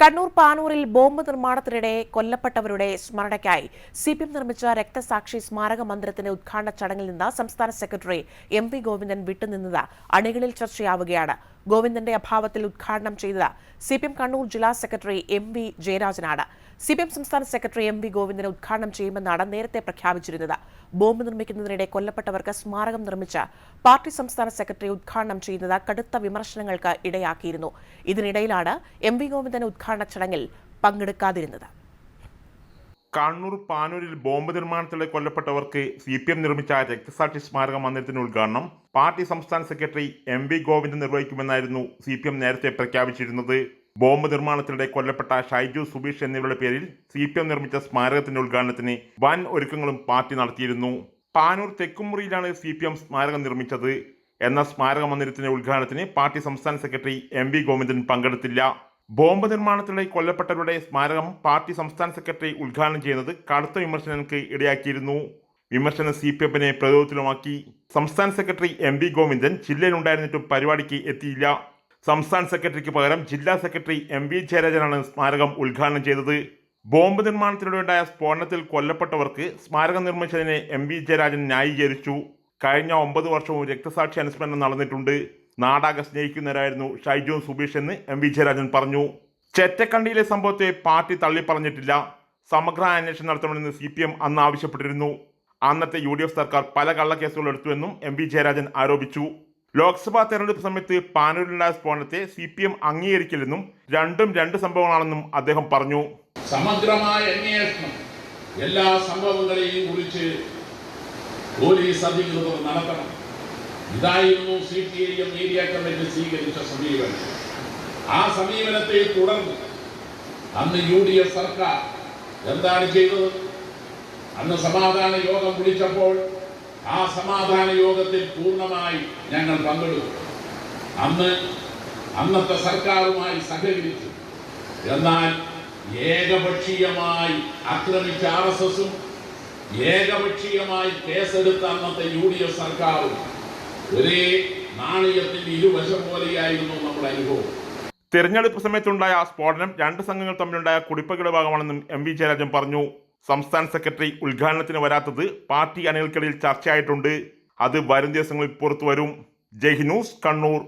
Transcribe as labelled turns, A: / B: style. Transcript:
A: Kannur പാനൂരിൽ bomb നിർമ്മാണത്തിനിടെ കൊല്ലപ്പെട്ടവരുടെ സ്മരണയ്ക്കായി സി പി എം നിർമ്മിച്ച രക്തസാക്ഷി സ്മാരക മന്ദിരത്തിന്റെ ഉദ്ഘാടന ചടങ്ങിൽ നിന്ന് സംസ്ഥാന സെക്രട്ടറി എം വി ഗോവിന്ദൻ വിട്ടുനിന്നത് അണികളിൽ ചർച്ചയാവുകയാണ്. ഗോവിന്ദന്റെ അഭാവത്തിൽ ഉദ്ഘാടനം ചെയ്തത് സി പി എം കണ്ണൂർ ജില്ലാ സെക്രട്ടറി എം വി ജയരാജനാണ്. സി പി എം സംസ്ഥാന സെക്രട്ടറി എം വി ഗോവിന്ദനെ ഉദ്ഘാടനം ചെയ്യുമെന്നാണ് നേരത്തെ പ്രഖ്യാപിച്ചിരുന്നത്. ബോംബ് നിർമ്മിക്കുന്നതിനിടെ കൊല്ലപ്പെട്ടവർക്ക് സ്മാരകം നിർമ്മിച്ച് പാർട്ടി സംസ്ഥാന സെക്രട്ടറി ഉദ്ഘാടനം ചെയ്യുന്നത് കടുത്ത വിമർശനങ്ങൾക്ക് ഇടയാക്കിയിരുന്നു. ഇതിനിടയിലാണ് എം വി ഗോവിന്ദനെ ഉദ്ഘാടന ചടങ്ങിൽ പങ്കെടുക്കാതിരുന്നത്.
B: കണ്ണൂർ പാനൂരിൽ ബോംബ് നിർമ്മാണത്തിലെ കൊല്ലപ്പെട്ടവർക്ക് സി പി എം നിർമ്മിച്ച രക്തസാക്ഷി സ്മാരക മന്ദിരത്തിന്റെ ഉദ്ഘാടനം. പാർട്ടി സംസ്ഥാന സെക്രട്ടറി എം വി ഗോവിന്ദൻ നിർവഹിക്കുമെന്നായിരുന്നു സി പി എം നേരത്തെ പ്രഖ്യാപിച്ചിരുന്നത്. ബോംബ് നിർമ്മാണത്തിനിടെ കൊല്ലപ്പെട്ട ഷൈജു സുബീഷ് എന്നിവരുടെ പേരിൽ സി പി എം നിർമ്മിച്ച സ്മാരകത്തിന്റെ ഉദ്ഘാടനത്തിന് വൻ ഒരുക്കങ്ങളും പാർട്ടി നടത്തിയിരുന്നു. പാനൂർ തെക്കുമുറിയിലാണ് സി പി എം സ്മാരകം നിർമ്മിച്ചത്. എന്ന സ്മാരക മന്ദിരത്തിന്റെ ഉദ്ഘാടനത്തിന് പാർട്ടി സംസ്ഥാന സെക്രട്ടറി എം വി ഗോവിന്ദൻ പങ്കെടുത്തില്ല. ബോംബ് നിർമ്മാണത്തിനിടെ കൊല്ലപ്പെട്ടവരുടെ സ്മാരകം പാർട്ടി സംസ്ഥാന സെക്രട്ടറി ഉദ്ഘാടനം ചെയ്യുന്നത് കടുത്ത വിമർശനങ്ങൾക്ക് ഇടയാക്കിയിരുന്നു. വിമർശനം സി പി എഫിനെ പ്രതിരോധത്തിലുമാക്കി. സംസ്ഥാന സെക്രട്ടറി എം വി ഗോവിന്ദൻ ജില്ലയിലുണ്ടായിരുന്നിട്ടും പരിപാടിക്ക് എത്തിയില്ല. സംസ്ഥാന സെക്രട്ടറിക്ക് പകരം ജില്ലാ സെക്രട്ടറി എം വി ജയരാജനാണ് സ്മാരകം ഉദ്ഘാടനം ചെയ്തത്. ബോംബ് നിർമ്മാണത്തിലൂടെയുണ്ടായ സ്ഫോടനത്തിൽ കൊല്ലപ്പെട്ടവർക്ക് സ്മാരകം നിർമ്മിച്ചതിനെ എം വി ജയരാജൻ ന്യായീകരിച്ചു. കഴിഞ്ഞ ഒമ്പത് വർഷവും രക്തസാക്ഷി അനുസ്മരണം നടന്നിട്ടുണ്ട്. നാടാകെ സ്നേഹിക്കുന്നവരായിരുന്നു ഷൈജുവും സുബീഷ് എന്ന് എം വി ജയരാജൻ പറഞ്ഞു. ചെറ്റക്കണ്ടിയിലെ സംഭവത്തെ പാർട്ടി തള്ളിപ്പറഞ്ഞിട്ടില്ല. സമഗ്ര അന്വേഷണം നടത്തണമെന്ന് സി പി എം അന്ന് ആവശ്യപ്പെട്ടിരുന്നു. അന്നത്തെ യു ഡി എഫ് സർക്കാർ പല കള്ളക്കേസുകൾ എടുത്തുവെന്നും എം വി ജയരാജൻ ആരോപിച്ചു. ലോക്സഭാ തെരഞ്ഞെടുപ്പ് സമയത്ത് പാനൂരിലുണ്ടായ സ്ഫോടനത്തെ സി പി എം അംഗീകരിക്കില്ലെന്നും രണ്ടും രണ്ട് സംഭവങ്ങളാണെന്നും അദ്ദേഹം പറഞ്ഞു.
C: സമഗ്രമായ അന്വേഷണം എല്ലാ സംഭവങ്ങളെയും കുറിച്ച് പോലീസ് അധികൃതർ നടത്തണം. ഇതായിരുന്നു C P I M media committee സ്വീകരിച്ച സമീപനം. ആ സമീപനത്തെ തുടർന്ന് അന്ന് യു ഡി എഫ് സർക്കാർ എന്താണ് ചെയ്തത്? അന്ന് സമാധാന യോഗം വിളിച്ചപ്പോൾ ആ സമാധാന യോഗത്തിൽ പൂർണമായി ഞങ്ങൾ പങ്കെടുത്തു. അന്ന് അന്നത്തെ സർക്കാരുമായി സഹകരിച്ചു. എന്നാൽ ഏകപക്ഷീയമായി ആക്രമിച്ച ആർ എസ് എസും ഏകപക്ഷീയമായി കേസെടുത്ത അന്നത്തെ യു ഡി എഫ് സർക്കാരും ഒരേ നാണയത്തിന്റെ ഇരുവശം പോലെയായിരുന്നു നമ്മുടെ അനുഭവം.
B: തെരഞ്ഞെടുപ്പ് സമയത്തുണ്ടായ സ്ഫോടനം രണ്ട് സംഘങ്ങൾ തമ്മിലുണ്ടായ കുടിപ്പകയുടെ ഭാഗമാണെന്നും എം വി ജയരാജൻ പറഞ്ഞു. സംസ്ഥാന സെക്രട്ടറി ഉദ്ഘാടനത്തിന് വരാത്തത് പാർട്ടി അണികൾക്കിടയിൽ ചർച്ചയായിട്ടുണ്ട്. അത് വരും ദിവസങ്ങളിൽ പുറത്തു വരും. ജയ് ന്യൂസ് കണ്ണൂർ.